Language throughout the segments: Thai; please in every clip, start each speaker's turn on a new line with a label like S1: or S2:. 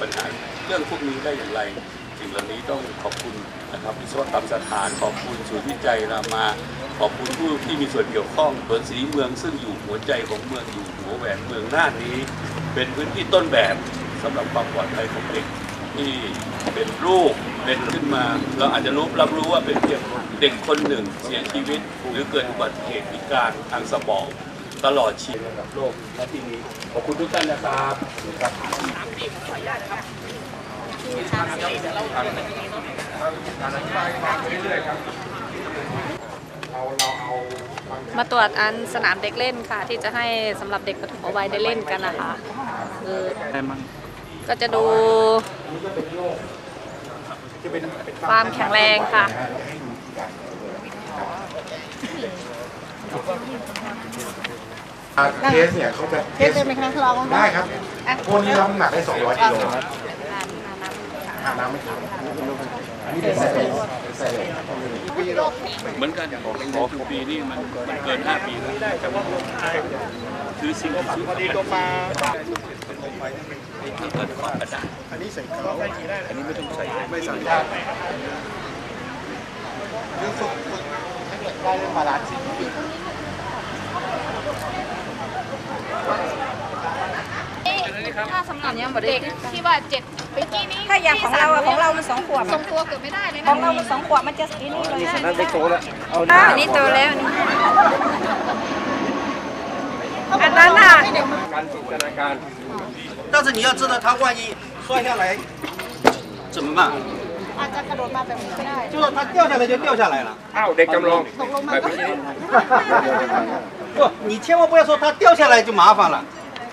S1: ปัญหาเรื่องพวกนี้ได้อย่างไรสิ่งเหล่านี้ต้องขอบคุณนะครับวิศวกรรมสถานขอบคุณศูนย์วิจัยรามาขอบคุณผู้ที่มีส่วนเกี่ยวข้องสวนสีเมืองซึ่งอยู่หัวใจของเมืองอยู่หัวแหวนเมืองน่านนี้ เป็นพื้นที่ต้นแบบสำหรับความปลอดภัยของเด็กที่เป็นลูกเป็นขึ้นมา เราอาจจะรู้รับรู้ว่าเป็นเพียงเด็กคนหนึ่งเสียชีวิต หรือเกิดอุบัติเหตุพิการทางสมอง ตลอดชีวิตระดับโลกและที่นี้ขอบคุณทุกท่านนะครับ
S2: มาตรวจอันสนามเด็กเล่นค่ะ ที่จะให้สำหรับเด็กปฐมวัยได้เล่นกันนะคะคือก็จะดูความแข็งแรงค่ะ
S3: เคสเนี่ยเขาจะ
S4: เทสได้ไหมคะลอง
S3: ได้ครับพวกนี้รับน้ำหนักได้ 200กิโลอาบน้ำไม่ทันอันนี้เป็นไซเลนเป็นไซเลน
S1: เหมือนกันของของทุกปีนี่มันมันเกิน 5 ปีแล้วคือสิ่งที่สุดพอดีตัวปลาเกิดความกระดาษอันนี้ใส่ข้าวอันนี้ไม่ต้องใส่ไม่ใส่
S3: ได้ เรื่องบาลานซ์
S2: ถ้าสำหรับเด็ก
S4: ที่ว่าเจ็ดเมื่อกี้นี้
S5: ถ้าอย่างของเราอะของเรามันสองขวบ
S4: ทรงตัวเกือบไม่ได้เลย
S5: ขอ
S4: นะ
S5: งเรามันสองขวบมันจะสีนี้เลย
S6: นั่นได้โตแล้ว เอาห
S5: อ่า
S6: น้า
S5: อันนี้โตแล้วอันนั้นอ่ะ
S6: การจินตนาการ
S7: 但是你要知道，他万一摔下来怎么办？
S4: อาจจะกระโดดมาแบบนี้ก็ได้
S7: 就是他掉下来就掉下来了。
S6: อ้าวเด็กจำลอง
S4: ตกลงมา
S6: แบบ
S4: ก็
S6: นี้
S7: 不，你千万不要说他掉下来就麻烦了。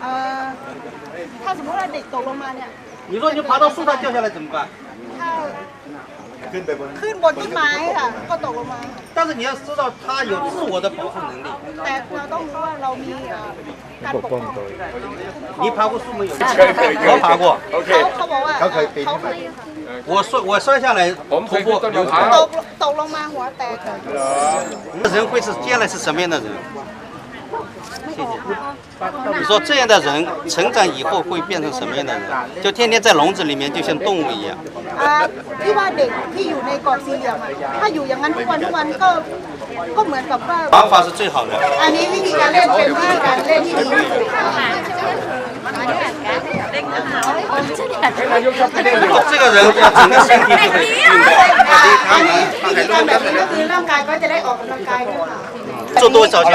S4: เอ่อถ้าสมมติว่าเด็กตกลงมาเนี่ย
S7: 你说你爬到树上掉下来怎么办？
S4: ถ้า
S3: ขึ้นไปบน
S4: ขึ้นบนต้นไม้ค่ะ ก็ตกลงมา
S7: 但是你要知道他有自我的保护能力。
S4: แต่เราต้องรู้ว่าเรามีเอ่อการปกป้อง
S7: 你爬过树没有？
S6: เคยเคยเค
S7: 我
S6: ย
S7: 爬过，
S6: โอเค
S4: เขาเขาบอกว่า
S3: เขาเคยปีน
S4: เขา
S3: ขึ้น
S4: เค
S3: ไป
S4: ย
S7: 我摔我摔下来，
S6: ผมเคย
S7: 头
S6: ขึ้น
S7: 部
S6: ต้น
S7: 有
S6: มะพร้าว
S4: ตกตกลงมาหัวแตกค่ะ
S7: 这人会是将来是什么样的人？谢谢。你说这样的人成长以后会变成什么样的人？就天天在笼子里面，就像动物一样。
S4: อ่าที่ว่าเด็กที่อยู่ในกรอบสี่เหลี่ยมอะถ้าอยู่อย่างนั้นทุกวันทุกวันก็ก็เหมือนกับว่า
S7: 玩法是最好的。
S4: อันนี้วิธีการเล่นเป็นวิธีการเล่นที่ดีที่สุด
S7: 这个人要整个身体就会运动。
S4: อันนี้วิธีการแบบนี้ก็คือร่างกายก็จะได้ออกกำลังกายด้วยค่ะ
S7: 做多少下？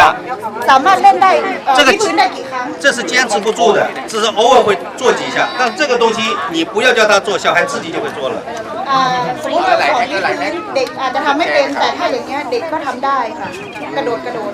S4: สามารถเล่นได้เอ่อ
S7: 这个
S4: ที่พื้นได้กี่ครั้ง
S7: 这是坚持不住的，只是偶尔会做几下。但这个东西你不要叫他做，小孩自己就会做了。
S4: อ่าสมมติเราสอนที่พื้นเด็กอาจจะทำไม่เป็นแต่ถ้าอย่างเงี้ยเด็กก็ทำได้ค่ะ กระโดดกระโดด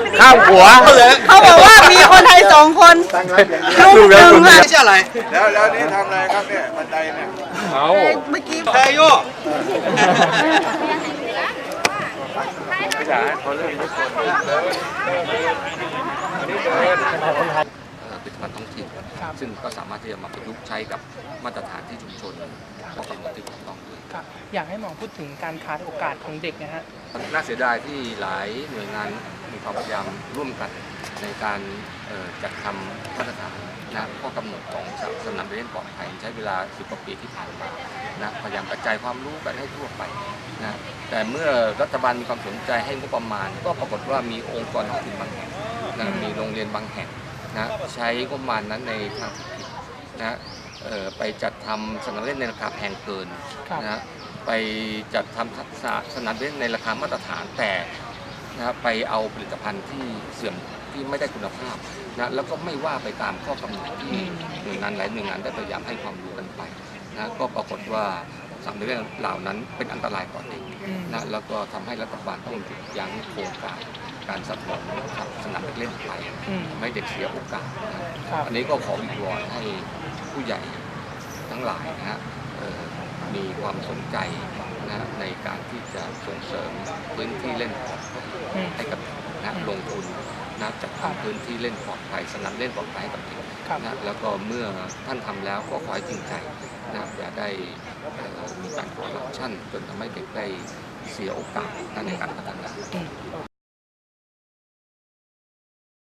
S6: ข้ามหัว
S4: เขาบอกว่ามีคนไทยสองคนลูกหนึ่งอะ
S7: ไม่ใช่อะไร
S3: แล้วแล้วนี่ทำอะไรครับเนี่ยบันไดเนี่ย
S6: เอา
S4: เมื่อกี้
S6: เทโยไม่
S8: ใผลิตภัณฑ์ท้องถิ่นซึ่งก็สามารถที่จะมาประยุกต์ใช้กับมาตรฐานที่ชุมชนของกำลังที่ถูกต้องด้วย
S9: ครัอยากให้หมอพูดถึงการขาดโอกาสของเด็กนะฮะ
S8: น่าเสียดายที่หลายหน่วยงาน มีความพยายามร่วมกันในการเอ่อจัดทำมาตรฐานนะข้อกำหนดของสนามเด็กเล่นปลอดภัยใช้เวลา 10กว่าปีที่ผ่านมานะพยายามกระจายความรู้กันให้ทั่วไปนะแต่เมื่อรัฐบาลมีความสนใจให้งบประมาณ ก็ปรากฏว่ามีองค์กรท้องถิ่นบางแห่งนะมีโรงเรียนบางแห่งนะใช้งบประมาณนั้นในทางที่ผิดนะเอ่อไปจัดทำสนามเล่นในราคาแพงเกิน
S9: ครับ
S8: นะฮะไปจัดทำสนามสนามเล่นในราคามาตรฐานแต่ นะฮะไปเอาผลิตภัณฑ์ที่เสื่อมที่ไม่ได้คุณภาพนะแล้วก็ไม่ว่าไปตามข้อกำหนดที่หน่วยงานหลายหน่วยงานได้พยายามให้ความรู้กันไปนะก็ปรากฏว่าสนามเล่นเหล่านั้นเป็นอันตรายต่อเด็ก
S9: อืม
S8: นะแล้วก็ทำให้รัฐบาลต้องหยุดยั้งโครงการการสนับสนุนสนามเล่นไป
S9: อืม
S8: ทำให้เด็กเสียโอกาสนะ
S9: ครับ
S8: อันนี้ก็ขอวิงวอนให้ผู้ใหญ่ทั้งหลายนะฮะเอ่อมีความสนใจ นะในการที่จะส่งเสริมพื้นที่เล่นปลอดภัย
S9: อืม
S8: ให้กับนะลงทุนนะจัดทำพื้นที่เล่นปลอดภัยสนามเล่นปลอดภัยให้กับเด็ก
S9: ครับ
S8: นะแล้วก็เมื่อท่านทำแล้วก็ขอให้จริงใจนะอย่าได้เอ่อมีการคอร์รัปชันจนทำให้เด็กได้เสียโอกาสนะในการพัฒนา
S9: อืม